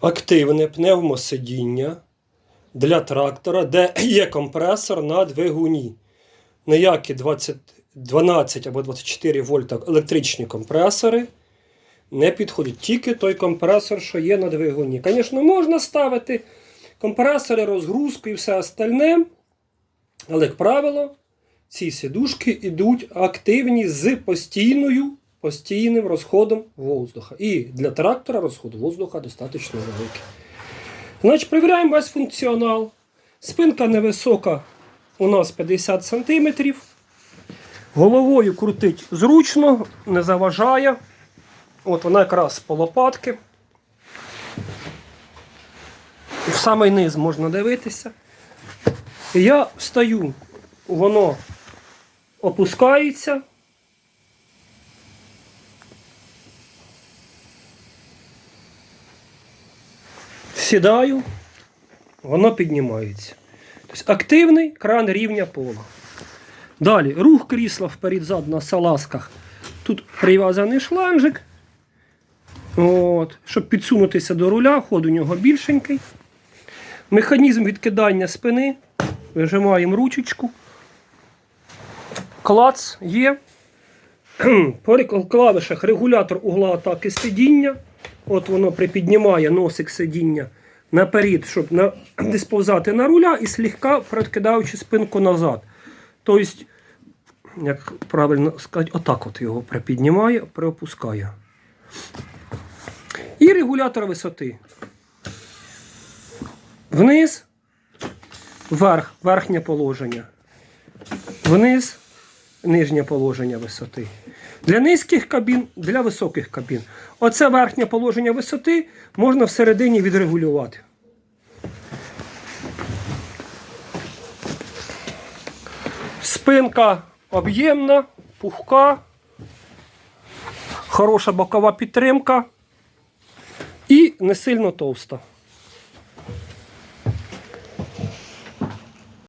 активне пневмосидіння для трактора, де є компресор на двигуні. Ніякі 20, 12 або 24 вольта електричні компресори не підходять. Тільки той компресор, що є на двигуні. Звісно, можна ставити компресори, розгрузку і все остальне. Але, як правило, ці сідушки йдуть активні з постійною, постійним розходом воздуха. І для трактора розход воздуха достатньо великий. Значить, перевіряємо весь функціонал. Спинка невисока, у нас 50 см. Головою крутить зручно, не заважає. От вона якраз по лопатки. В самий низ можна дивитися. Я встаю, воно опускається. Сідаю, воно піднімається. Тобто активний кран рівня пола. Далі рух крісла вперед-зад на салазках. Тут прив'язаний шланжик. От, щоб підсунутися до руля, ход у нього більшенький. Механізм відкидання спини. Вижимаємо ручечку. Клац є. По клавішах регулятор угла атаки сидіння. От воно припіднімає носик сидіння наперед, щоб на, не сповзати на руля і слегка прокидаючи спинку назад. Тобто, як правильно сказати, отак от його припіднімає, приопускає. І регулятор висоти. Вниз, вверх, верхнє положення. Вниз, нижнє положення висоти. Для низьких кабін, для високих кабін. Оце верхнє положення висоти можна всередині відрегулювати. Спинка об'ємна, пухка, хороша бокова підтримка і не сильно товста.